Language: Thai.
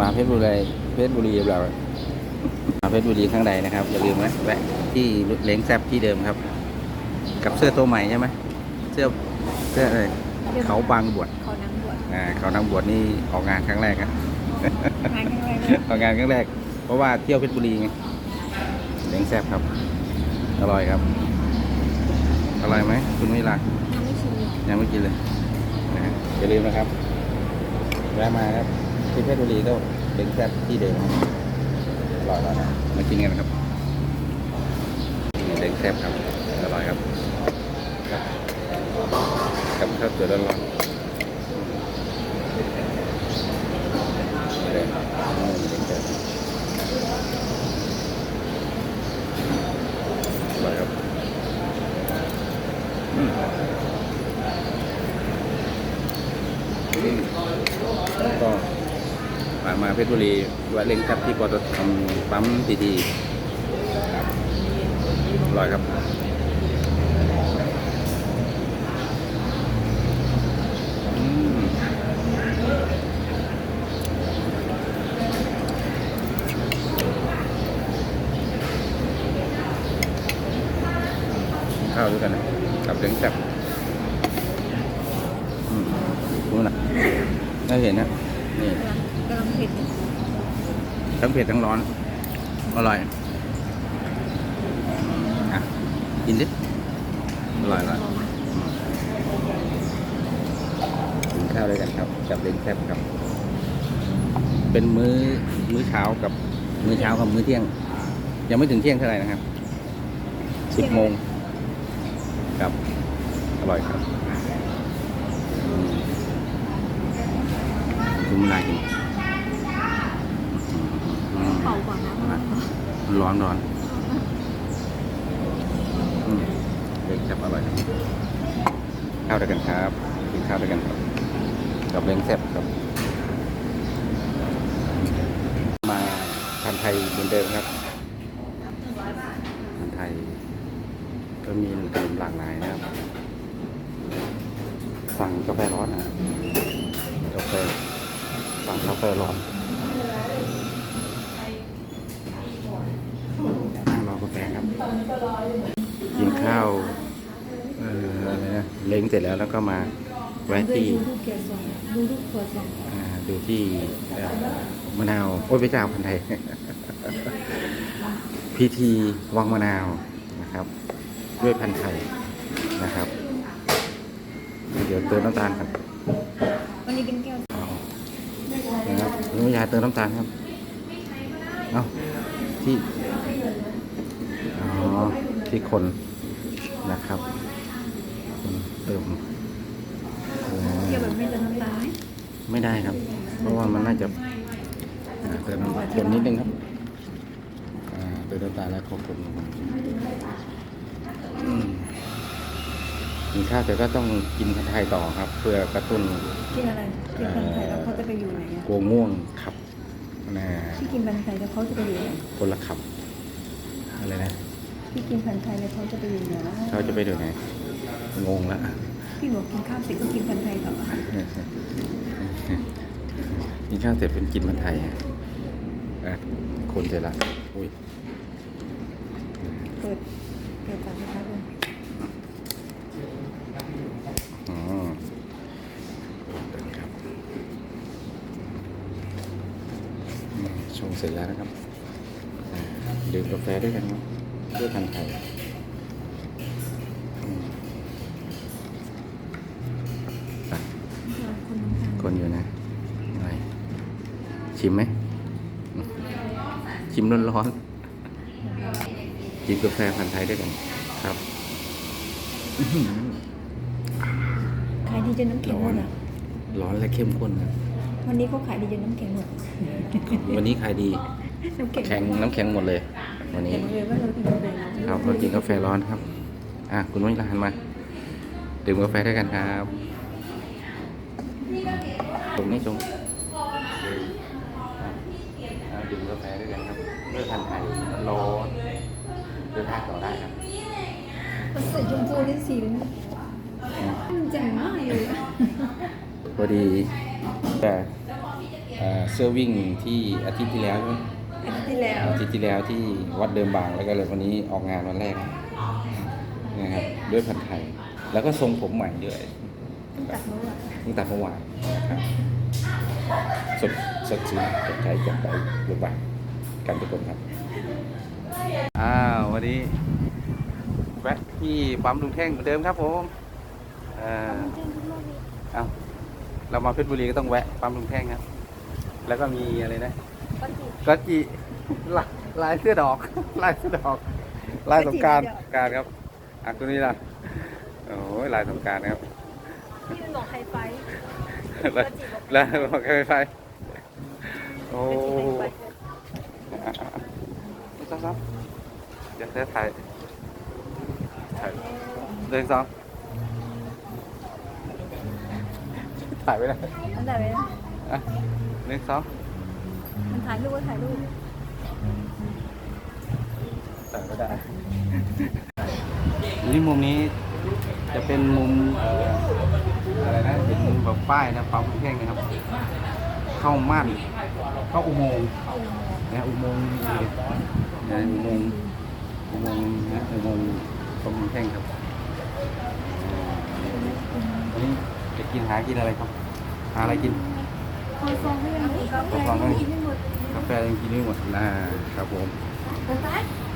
มาเพชรบุรีเพชรบุรีเรามาเพชรบุรีข้างใดนะครับ อย่าลืมนะแวะที่เล้งแซบที่เดิมครับ กับเสื้อตัวใหม่ใช่ไหมเสื้อเสื้ออะไรเขาบางบวชเขานั่งบวชอ่าเขานางบวชนี่ออกงานครั้งแรกครับงานอะไรออกงานครั้งแรก เพราะว่าเที่ยวเพชรบุรีไงเล้งแซบครับ อร่อยครับอร่อยไหมคุณวิลายังไม่ชิมเลยยังไม่กินเลยนะฮะอย่าลืมนะครับแวะมาครับ ที่เพชรบุรีก็เล้งแซบที่เดิมครับอร่อยแล้วนะมากินกันนะครับนี่เล้งแซบครับอร่อยครับ ครับกับข้าวสวยร้อนๆเลยอืมเล้งแซ่บอร่อยครับอืม ก็มามา เพชรบุรีแวะเล่นครับที่ปตทำปั๊มดีๆครับอร่อยครับข้าวด้วยกันนะกับเล้งแซ่บอืมรู้นะได้เห็นนะนี่ กำลังเผ็ดทั้งเผ็ดทั้งร้อน อร่อยอะกินดิอร่อยอร่อยกินข้าวด้วยกันครับกับเล้งแซ่บครับ เป็นมื้อมื้อเช้ากับมื้อเช้ากับมื้อเที่ยง ยังไม่ถึงเที่ยงเท่าไหร่นะครับสิบโมงครับอร่อยครับอืมคุณมนากิน เป่าก่อนนะร้อนร้อนเล็กแซ่บอร่อยข้าวด้วยกันครับกินข้าวด้วยกันครับกับเล้งแซ่บครับ มาทานไทยเหมือนเดิมครับทานไทย ก็มีขนมหลากหลายนะครับ สั่งกาแฟร้อนนะกาแฟสั่งกาแฟร้อนนั่งรอกาแฟครับ กินข้าวเอ่ออะไรนะเล้งเสร็จแล้วแล้วก็มาแวะที่ดูลูกเกสรดูลูกขวดสองอ่าดูที่เอ่อมะนาว โอ้ยพระเจ้าพันไทยพิธีวังมะนาวนะครับ ด้วยพันธุ์ไทยนะครับ เดี๋ยวเติมน้ำตาลครับวันนี้เป็นแก้วนะครับนี่ยายเติมน้ำตาลครับ เอาที่อ๋อ ที่คนนะครับคนเติมเอ่อเกี่ยวแบบไม่เติมน้ำตาลไม่ได้ครับ เพราะว่ามันน่าจะอ่าเติมน้ำตาลคนนิดนึงครับอ่าเติมน้ำตาลแล้วก็คนอืมกินข้าวแต่ก็ต้องกินผัดไทยต่อครับ เพื่อกระตุ้นกินอะไรกินพันธุ์ไทยแล้วเขาจะไปอยู่ไหนอะกลัวง่วงขับนะที่กินพันธุ์ไทยแล้วเขาจะไปอยู่ไหนคนละขับอะไรนะ ที่กินพันธุ์ไทยแล้วเขาจะไปอยู่ไหนเขาจะไปเดี๋ยวไหนงงละพี่บอกกินข้าวเสร็จก็กินพันธุ์ไทยต่อกินข้าวเสร็จเป็นกินมันไทยอะอะคนเสร็จละอุ้ยเปิดเปิดก่อนนะคะคุณอ๋อเดินครับอืมชงเสร็จแล้วนะครับอ่าดื่มกาแฟด้วยกันครับ ด้วยพันธุ์ไทยอืมไปคนน้ำตาลคนอยู่นะอะไรชิมไหมอืมชิมร้อนๆจิบกาแฟพันธุ์ไทยด้วยกันครับอื้อหือขายดีจนน้ำแข็งหมดอะร้อนและเข้มข้นนะวันนี้เขาขายดีจนน้ำแข็งหมด วันนี้ขายดี น้ำแข็งแข็งน้ำแข็งหมดเลย วันนี้เห็นเลยว่าเรากินกาแฟร้อนครับเรากินกาแฟร้อนครับ อะคุณวิลานมาดื่มกาแฟด้วยกันครับตรงนี้ตรงอะดื่มกาแฟด้วยกันครับด้วยพันธุ์ไทยร้อนเดินทางต่อได้ครับสีชมพูนี่สีมันมันแจ่มมากเลยอะพอดีแต่เอ่อเสื้อวิ่งที่อาทิตย์ที่แล้วใช่ไหม อาทิตย์ที่แล้วอาทิตย์ที่แล้วที่วัดเดิมบางแล้วก็เลยวันนี้ออกงานวันแรกนะครับด้วยพันธุ์ไทย แล้วก็ทรงผมใหม่ด้วยต้องตัดมืออะตั้งแต่เมื่อวานนะครับสดสดชื่นสดใจแจ่มใสเบิกบานกันทุกคนครับอ้าววันนี้แวะที่ปั๊มลุงแท่งเหมือนเดิมครับผมอ่าเอาเรามาเพชรบุรีก็ต้องแวะปั๊มลุงแท่งครับ แล้วก็มีอะไรนะก็จีก็จี ลายลายเสื้อดอก ลายเสื้อดอก ลายสงกรารการครับอะตัวนี้ล่ะโอ้ยลายสงกรารนะครับที่มันบอกไฮไฟแล้วแล้วบอกไฟไฟโอ้ก็จีไฮไฟซับซับเดี๋ยวจะถ่ายถ่ายเดินสองถ่ายไปแล้วอันไหนเลยนะอะหนึ่งสองมันถ่ายรูปก็ถ่ายรูป ถ่ายไม่ได้ นี่มุมนี้จะเป็นมุมเอ่ออะไรนะเป็นมุมแบบป้ายนะปั๊มแท่งนะครับ เข้าม่านเข้าอุโมงค์นะอุโมงค์นี่เลยนะอุโมงค์อุโมงค์นะอุโมงค์ตรงแท่งครับวันนี้จะกินหากินอะไรครับ หาอะไรกิน คอซองก็ยังมีกาแฟคอซองก็มีกินไม่หมด กาแฟยังกินไม่หมดนะครับผม